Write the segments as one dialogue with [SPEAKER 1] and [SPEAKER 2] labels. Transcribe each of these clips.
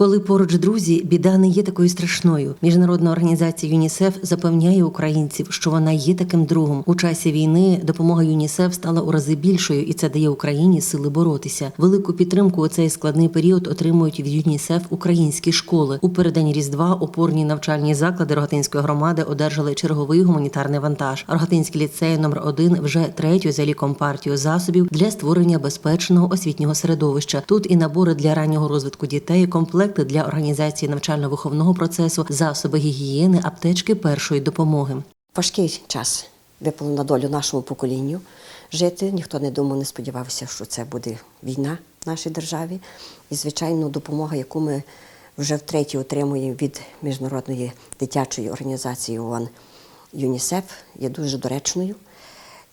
[SPEAKER 1] Коли поруч друзі, біда не є такою страшною. Міжнародна організація ЮНІСЕФ запевняє українців, що вона є таким другом. У часі війни допомога ЮНІСЕФ стала у рази більшою, і це дає Україні сили боротися. Велику підтримку у цей складний період отримують від ЮНІСЕФ українські школи. У переддень різдва опорні навчальні заклади Рогатинської громади одержали черговий гуманітарний вантаж. Рогатинський ліцей номер 1 вже третю за ліком партію засобів для створення безпечного освітнього середовища. Тут і набори для раннього розвитку дітей, комплекти для організації навчально-виховного процесу, засоби гігієни, аптечки першої допомоги.
[SPEAKER 2] Важкий час випало на долю нашому поколінню жити. Ніхто не думав, не сподівався, що це буде війна в нашій державі. І, звичайно, допомога, яку ми вже втретє отримуємо від міжнародної дитячої організації ООН ЮНІСЕФ, є дуже доречною,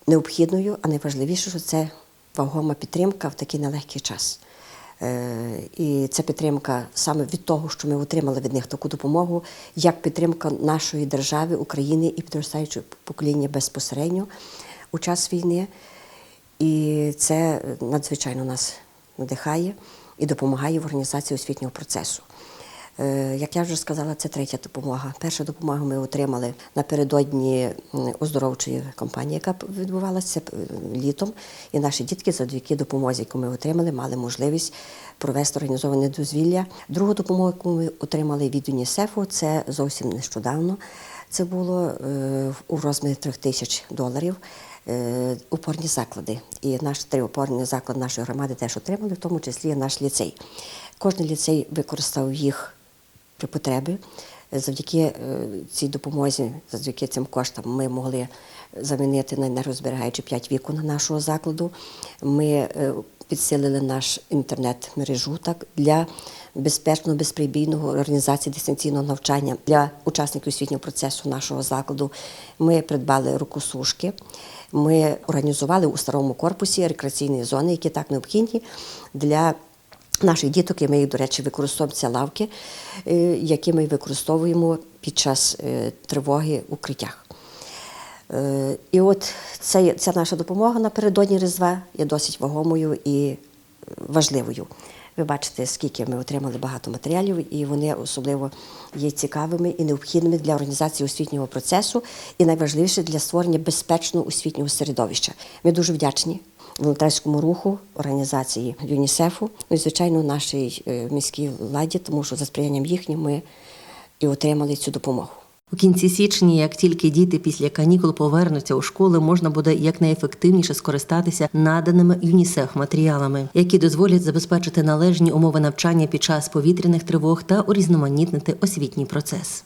[SPEAKER 2] необхідною, а найважливіше, що це вагома підтримка в такий нелегкий час. Е, І це підтримка саме від того, що ми отримали від них таку допомогу, як підтримка нашої держави, України і підростаючого покоління безпосередньо у час війни. І це надзвичайно нас надихає і допомагає в організації освітнього процесу. Е, Як я вже сказала, це третя допомога. Перша допомога ми отримали напередодні оздоровчої кампанії, яка відбувалася е, літом. І наші дітки, завдяки допомозі, яку ми отримали, мали можливість провести організоване дозвілля. Другу допомогу, яку ми отримали від ЮНІСЕФу, це зовсім нещодавно. Це було е, у розмірі трьох тисяч доларів. Опорні заклади. І наш три опорні заклади нашої громади теж отримали, в тому числі і наш ліцей. Кожен ліцей використав їх при потребі. Завдяки е, цій допомозі, завдяки цим коштам, ми могли замінити на нерозберігаючи 5 вікон нашого закладу. Ми е, підсилили наш інтернет-мережу так для безпечного, безприбійного організації дистанційного навчання для учасників освітнього процесу нашого закладу. Ми придбали рукосушки. Ми організували у старому корпусі рекреаційні зони, які так необхідні для наших діток, і ми їх, до речі, використовуємо це лавки, е, які ми використовуємо під час е, тривоги в укриттях. Е, І от це, ця наша допомога напередодні Різдва є досить вагомою і важливою. Ви бачите, скільки ми отримали багато матеріалів, і вони особливо є цікавими і необхідними для організації освітнього процесу, і найважливіше для створення безпечного освітнього середовища. Ми дуже вдячні волонтерському руху, організації ЮНІСЕФу, ну і звичайно нашій е, міській владі, тому що за сприянням їхнім ми і отримали цю допомогу.
[SPEAKER 1] У кінці січня, як тільки діти після канікул повернуться у школи, можна буде якнайефективніше скористатися наданими ЮНІСЕФ матеріалами, які дозволять забезпечити належні умови навчання під час повітряних тривог та урізноманітнити освітній процес.